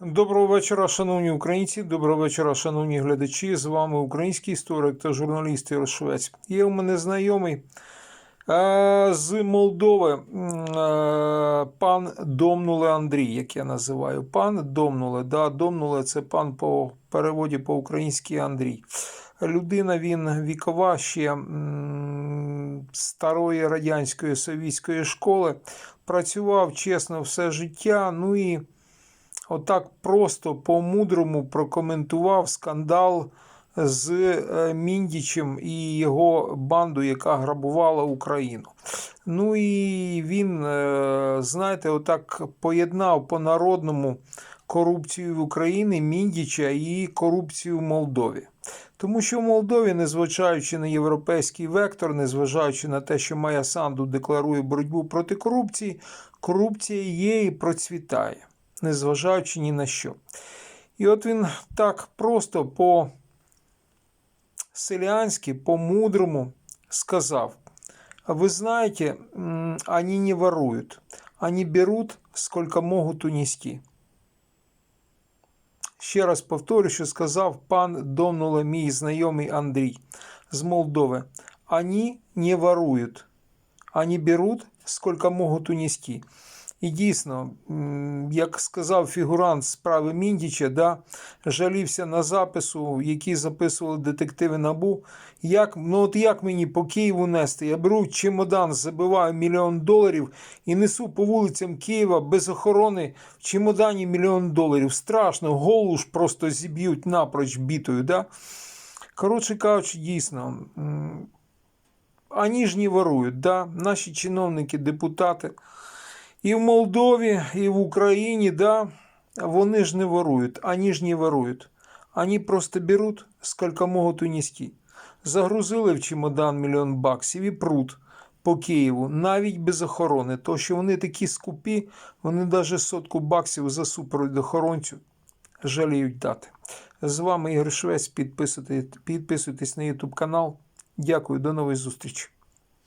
Доброго вечора, шановні українці. Доброго вечора, шановні глядачі. З вами український історик та журналіст Ігор Швець. Є у мене знайомий е, з Молдови е, пан Домнуле Андрій, як я називаю. Пан Домнуле. Да, Домнуле це пан по переводі по-українськи Андрій. Людина він вікова ще старої радянської совітської школи. Працював чесно все життя. Ну і отак просто по-мудрому прокоментував скандал з е, Міндічем і його банду, яка грабувала Україну. Ну і він, е, знаєте, отак поєднав по-народному корупцію в Україні, Міндіча і корупцію в Молдові. Тому що в Молдові, незважаючи на європейський вектор, незважаючи на те, що Майя Санду декларує боротьбу проти корупції, корупція є і процвітає незважаючи ні на що. І от він так просто по селянськи, по-мудрому сказав: ви знаєте, м, они не воруют, они берут, сколько можуть унести. Ще раз повторю, що сказав пан Домнула, мій знайомий Андрій з Молдови. Они не воруют, они берут, сколько можуть унести. І дійсно, як сказав фігурант справи Міндіча, да, жалівся на запису, які записували детективи Набу. Як, ну от як мені по Києву нести? Я беру чемодан, забиваю мільйон доларів і несу по вулицям Києва без охорони в чемодані мільйон доларів. Страшно, голову ж просто зіб'ють напроч бітою. Да? Коротше кажучи, дійсно. Ані ж не ворують, да? наші чиновники, депутати. І в Молдові, і в Україні, да, вони ж не ворують, они ж не ворують. Они просто беруть, сколько можуть унести. Загрузили в чемодан мільйон баксів і прут по Києву, навіть без охорони. То, що вони такі скупі, вони навіть сотку баксів за супровід охоронцю жаліють дати. З вами Ігор Швець. Підписуйтесь, підписуйтесь на YouTube канал. Дякую, до нової зустрічі.